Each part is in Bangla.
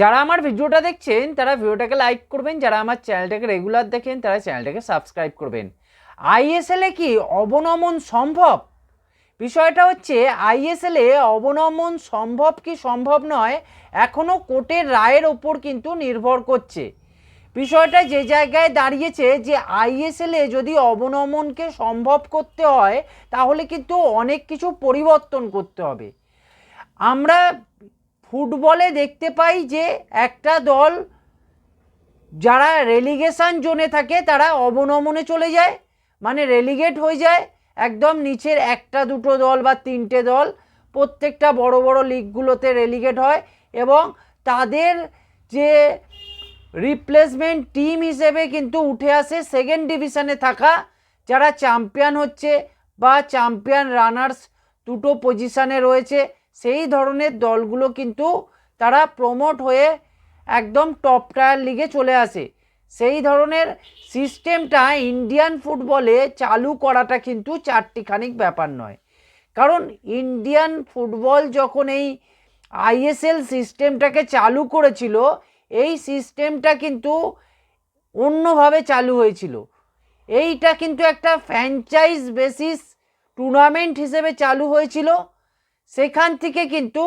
যারা আমার ভিডিওটা দেখছেন, তারা ভিডিওটাকে লাইক করবেন, যারা আমার চ্যানেলটাকে রেগুলার দেখেন, তারা চ্যানেলটাকে সাবস্ক্রাইব করবেন। আইএসএলে কি অবনমন সম্ভব? বিষয়টা হচ্ছে আইএসএলে অবনমন সম্ভব কি সম্ভব নয় এখনও কোর্টের রায়ের ওপর কিন্তু নির্ভর করছে। বিষয়টা যে জায়গায় দাঁড়িয়েছে, যে আইএসএলে যদি অবনমনকে সম্ভব করতে হয়, তাহলে কিন্তু অনেক কিছু পরিবর্তন করতে হবে। আমরা ফুটবলে দেখতে পাই যে একটা দল যারা রেলিগেশন জোনে থাকে, তারা অবনমনে চলে যায়। মানে রেলিগেট হয়ে যায়। একদম নিচের একটা, দুটো দল বা তিনটে দল প্রত্যেকটা বড় বড় লিগগুলোতে রেলিগেট হয় এবং তাদের যে রিপ্লেসমেন্ট টিম হিসেবে কিন্তু উঠে আসে সেকেন্ড ডিভিশনে থাকা যারা চ্যাম্পিয়ন হচ্ছে বা চ্যাম্পিয়ন রানার্স দুটো পজিশানে রয়েছে। সেই ধরনের দলগুলো কিন্তু তারা প্রমোট হয়ে একদম টপ টায়ার লিগে চলে আসে। সেই ধরনের সিস্টেমটা ইন্ডিয়ান ফুটবলে চালু করাটা কিন্তু চারটিখানিক ব্যাপার নয়। কারণ ইন্ডিয়ান ফুটবল যখন এই আইএসএল সিস্টেমটাকে চালু করেছিল, এই সিস্টেমটা কিন্তু অন্যভাবে চালু হয়েছিল। এইটা কিন্তু একটা ফ্র্যাঞ্চাইজ বেসিস টুর্নামেন্ট হিসেবে চালু হয়েছিল। সেখান থেকে কিন্তু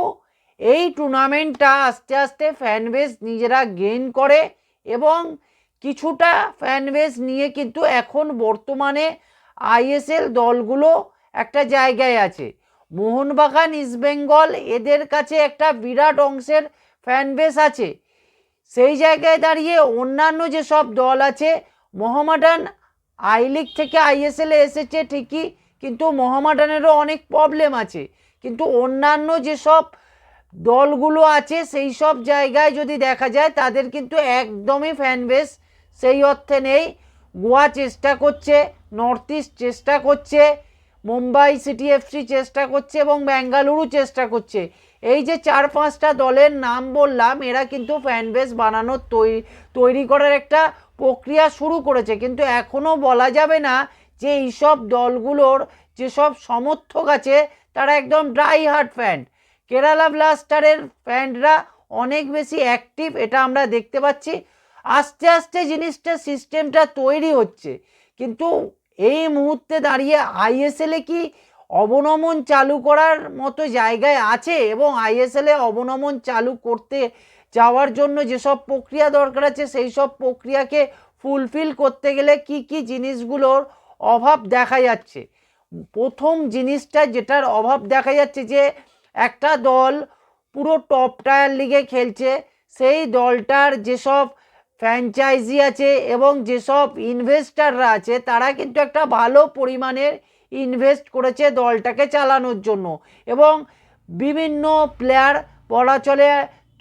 এই টুর্নামেন্টটা আস্তে আস্তে ফ্যানবেস নিজেরা গেইন করে এবং কিছুটা ফ্যানবেস নিয়ে কিন্তু এখন বর্তমানে আইএসএল দলগুলো একটা জায়গায় আছে। মোহনবাগান ইস্টবেঙ্গল এদের কাছে একটা বিরাট অংশের ফ্যানবেস আছে। সেই জায়গায় দাঁড়িয়ে অন্যান্য যেসব দল আছে, মোহামেডান আই লিগ থেকে আইএসএলে এসেছে ঠিকই, কিন্তু মোহামেডানেরও অনেক প্রবলেম আছে। কিন্তু অন্যান্য যেসব দলগুলো আছে, সেই সব জায়গায় যদি দেখা যায়, তাদের কিন্তু একদমই ফ্যান ফ্যানবেস সেই অর্থে নেই। গোয়া চেষ্টা করছে নর্থ ইস্ট চেষ্টা করছে, মুম্বাই সিটি এফসি চেষ্টা করছে এবং বেঙ্গালুরু চেষ্টা করছে। এই যে চার পাঁচটা দলের নাম বললাম, এরা কিন্তু ফ্যান ফ্যানবেস বানানোর তৈরি তৈরি করার একটা প্রক্রিয়া শুরু করেছে। কিন্তু এখনও বলা যাবে না যে এইসব দলগুলোর যেসব সমর্থক আছে তারা একদম ড্রাই হার্ট ফ্যান কেরালা ব্লাস্টারের ফ্যানরা অনেক বেশি অ্যাক্টিভ এটা আমরা দেখতে পাচ্ছি। আস্তে আস্তে জিনিসটা সিস্টেমটা তৈরি হচ্ছে। কিন্তু এই মুহূর্তে দাঁড়িয়ে আইএসএলে কি অবনমন চালু করার মতো জায়গায় আছে? এবং আইএসএলে অবনমন চালু করতে যাওয়ার জন্য যেসব প্রক্রিয়া দরকার আছে, সেই সব প্রক্রিয়াকে ফুলফিল করতে গেলে কি কি জিনিসগুলোর অভাব দেখা যাচ্ছে? প্রথম জিনিসটা যেটার অভাব দেখা যাচ্ছে যে একটা দল পুরো টপ টায়ার লিগে খেলছে, সেই দলটার যেসব ফ্র্যাঞ্চাইজি আছে এবং যেসব ইনভেস্টাররা আছে, তারা কিন্তু একটা ভালো পরিমাণের ইনভেস্ট করেছে দলটাকে চালানোর জন্য। এবং বিভিন্ন প্লেয়ার বলা চলে,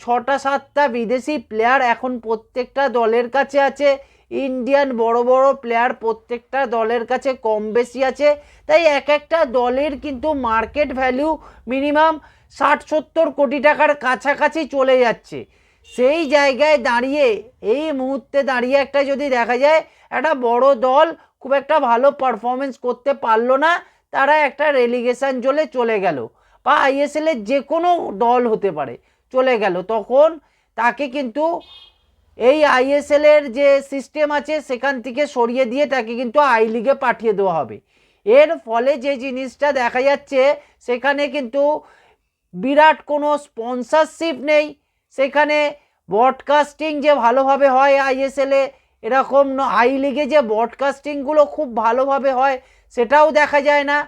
ছটা সাতটা বিদেশি প্লেয়ার এখন প্রত্যেকটা দলের কাছে আছে ইন্ডিয়ান বড় বড় প্লেয়ার প্রত্যেকটা দলের কাছে কম বেশি আছে। তাই এক একটা দলের কিন্তু মার্কেট ভ্যালু মিনিমাম ষাট সত্তর কোটি টাকার কাছাকাছি চলে যাচ্ছে। সেই জায়গায় দাঁড়িয়ে, এই মুহূর্তে দাঁড়িয়ে একটা যদি দেখা যায়, একটা বড় দল খুব একটা ভালো পারফরমেন্স করতে পারল না, তারা একটা রেলিগেশন জলে চলে গেল। বা আইএসএলের যে কোনো দল হতে পারে, চলে গেল। তখন তাকে কিন্তু এই আইএসএলের যে সিস্টেম আছে, সেখান থেকে সরিয়ে দিয়ে তাকে কিন্তু আই লিগে পাঠিয়ে দেওয়া হবে। এর ফলে যে জিনিসটা দেখা যাচ্ছে, সেখানে কিন্তু বিরাট কোনো স্পন্সারশিপ নেই। সেখানে ব্রডকাস্টিং যে ভালোভাবে হয় আইএসএলে এরকম আই লিগে যে ব্রডকাস্টিংগুলো খুব ভালোভাবে হয়, সেটাও দেখা যায় না।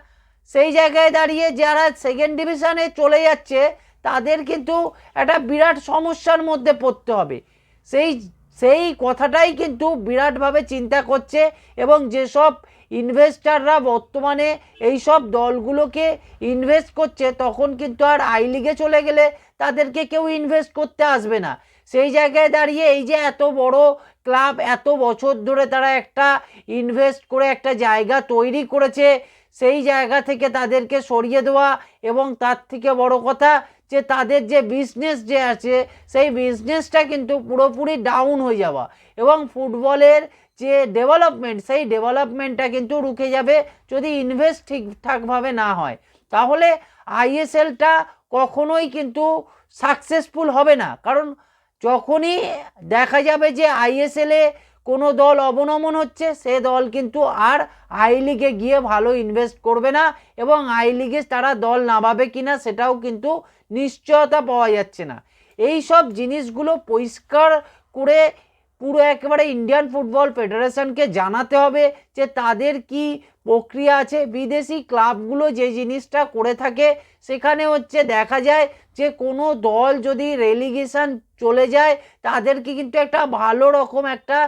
সেই জায়গায় দাঁড়িয়ে যারা সেকেন্ড ডিভিশনে চলে যাচ্ছে, তাদের কিন্তু একটা বিরাট সমস্যার মধ্যে পড়তে হবে। সেই সেই কথাটাই কিন্তু বিরাটভাবে চিন্তা করছে এবং যেসব ইনভেস্টাররা বর্তমানে এই সব দলগুলোকে ইনভেস্ট করছে, তখন কিন্তু আর আই লিগে চলে গেলে তাদেরকে কেউ ইনভেস্ট করতে আসবে না। সেই জায়গায় দাঁড়িয়ে এই যে এত বড় ক্লাব এত বছর ধরে তারা একটা ইনভেস্ট করে, একটা জায়গা তৈরি করেছে, সেই জায়গা থেকে তাদেরকে সরিয়ে দেওয়া এবং তার থেকে বড় কথা যে তাদের যে বিজনেস যে আছে, সেই বিজনেসটা কিন্তু পুরোপুরি ডাউন হয়ে যাওয়া। এবং ফুটবলের যে ডেভেলপমেন্ট সেই ডেভেলপমেন্টটা কিন্তু রুখে যাবে যদি ইনভেস্ট ঠিকঠাকভাবে না হয়। তাহলে আইএসএলটা কখনোই কিন্তু সাকসেসফুল হবে না। কারণ যখনই দেখা যাবে যে আইএসএলে কোনো দল অবনমন হচ্ছে, সে দল কিন্তু আর আই লিগে গিয়ে ভালো ইনভেস্ট করবে না এবং আই লিগে তারা দল নামাবে কি না সেটাও কিন্তু নিশ্চয়তা পাওয়া যাচ্ছে না। এই সব জিনিসগুলো পরিষ্কার করে পুরো একেবারে ইন্ডিয়ান ফুটবল ফেডারেশনকে জানাতে হবে যে তাদের কি প্রক্রিয়া আছে। বিদেশি ক্লাবগুলো যে জিনিসটা করে থাকে, সেখানে হচ্ছে দেখা যায় যে কোনো দল যদি রেলিগেশন চলে যায়, তাদেরকে কিন্তু একটা ভালো রকম একটা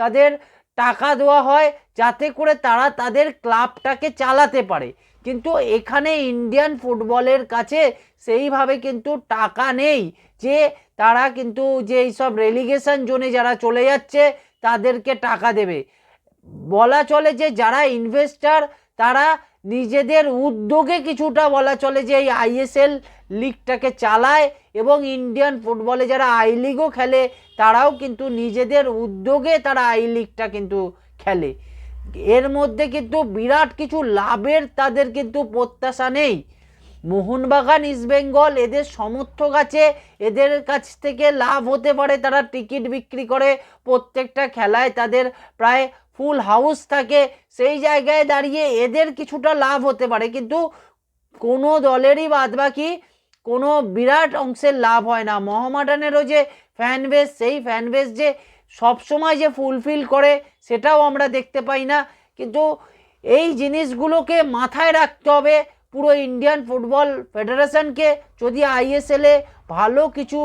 তাদের টাকা দেওয়া হয় যাতে করে তারা তাদের ক্লাবটাকে চালাতে পারে। কিন্তু এখানে ইন্ডিয়ান ফুটবলের কাছে সেইভাবে কিন্তু টাকা নেই যে তারা কিন্তু যে সব রেলিগেশন জোনে যারা চলে যাচ্ছে তাদেরকে টাকা দেবে। বলা চলে যে যারা ইনভেস্টার তারা নিজেদের উদ্যোগে কিছুটা বলা চলে যে এই আইএসএল লিগটাকে চালায় এবং ইন্ডিয়ান ফুটবলে যারা আই লিগও খেলে, তারাও কিন্তু নিজেদের উদ্যোগে তারা আই লিগটা কিন্তু খেলে। এর মধ্যে কিন্তু বিরাট কিছু লাভের তাদের কিন্তু প্রত্যাশা নেই। মোহনবাগান ইস্টবেঙ্গল এদের সমর্থক আছে, এদের কাছ থেকে লাভ হতে পারে, তারা টিকিট বিক্রি করে প্রত্যেকটা খেলায় তাদের প্রায় ফুল হাউস থাকে, সেই জায়গায় দাঁড়িয়ে এদের কিছুটা লাভ হতে পারে। কিন্তু কোনো দলেরই বাদ বাকি কোনো বিরাট অংশের লাভ হয় না। মহামাডানেরও যে ফ্যান বেস সেই ফ্যান বেস যে সবসময় যে ফুলফিল করে, সেটাও আমরা দেখতে পাই না। কিন্তু এই জিনিসগুলোকে মাথায় রাখতে হবে পুরো ইন্ডিয়ান ফুটবল ফেডারেশনকে যদি আইএসএলে ভালো কিছু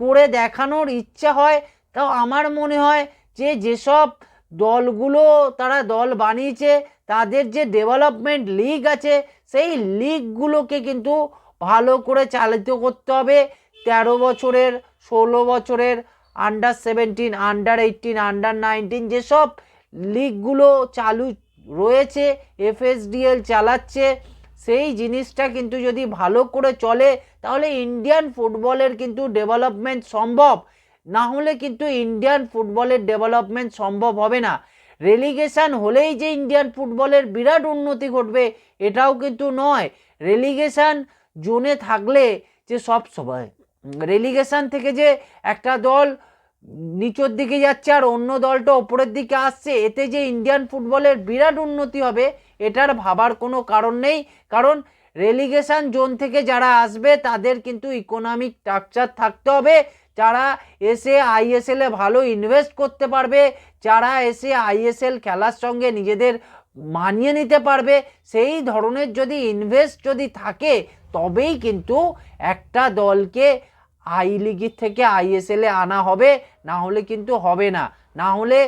করে দেখানোর ইচ্ছা হয়, তাও আমার মনে হয় যে যেসব দলগুলো তারা দল বানিয়েছে, তাদের যে ডেভেলপমেন্ট লিগ আছে, সেই লিগগুলোকে কিন্তু ভালো করে চালিত করতে হবে। তেরো বছরের, ষোলো বছরের under seventeen under eighteen under nineteen যেসব লিগগুলো চালু রয়েছে এফএসডিএল চালাচ্ছে, সেই জিনিসটা কিন্তু যদি ভালো করে চলে, তাহলে ইন্ডিয়ান ফুটবলের কিন্তু ডেভেলপমেন্ট সম্ভব। না হলে কিন্তু ইন্ডিয়ান ফুটবলের ডেভেলপমেন্ট সম্ভব হবে না। রেলিগেশন হলেই যে ইন্ডিয়ান ফুটবলের বিরাট উন্নতি ঘটবে, এটাও কিন্তু নয়। রেলিগেশন জোনে থাকলে যে সব সময় রেলিগেশন থেকে যে একটা দল নিচের দিকে যাচ্ছে আর অন্য দলটা ওপরের দিকে আসছে, এতে যে ইন্ডিয়ান ফুটবলের বিরাট উন্নতি হবে, এটার ভাবার কোনো কারণ নেই। কারণ রেলিগেশন জোন থেকে যারা আসবে, তাদের কিন্তু ইকোনমিক স্ট্রাকচার থাকতে হবে। যারা এসে আইএসএলে ভালো ইনভেস্ট করতে পারবে, যারা এসে আইএসএল খেলার সঙ্গে নিজেদের মানিয়ে নিতে পারবে, সেই ধরনের যদি ইনভেস্ট যদি থাকে, তবেই কিন্তু একটা দলকে আই লিগের থেকে আইএসএলে আনা হবে, না হলে কিন্তু হবে না। না হলে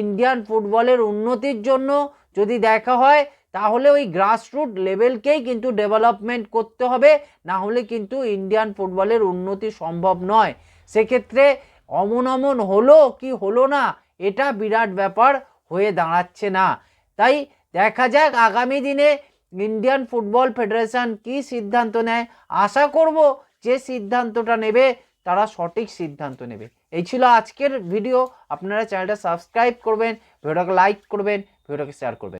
ইন্ডিয়ান ফুটবলের উন্নতির জন্য যদি দেখা হয়, তাহলে ওই গ্রাসরুট লেভেলকেই কিন্তু ডেভেলপমেন্ট করতে হবে, না হলে কিন্তু ইন্ডিয়ান ফুটবলের উন্নতি সম্ভব নয়। সেক্ষেত্রে অমন অমন হলো কি হলো না, এটা বিরাট ব্যাপার হয়ে দাঁড়াচ্ছে না। তাই দেখা যাক আগামী দিনে ইন্ডিয়ান ফুটবল ফেডারেশন কি সিদ্ধান্ত নেয়। আশা করব যে সিদ্ধান্তটা নেবে, তারা সঠিক সিদ্ধান্ত নেবে। এই ছিল আজকের ভিডিও আপনারা চ্যানেলটা সাবস্ক্রাইব করবেন, ভিডিওটাকে লাইক করবেন, ভিডিওটাকে শেয়ার করবেন।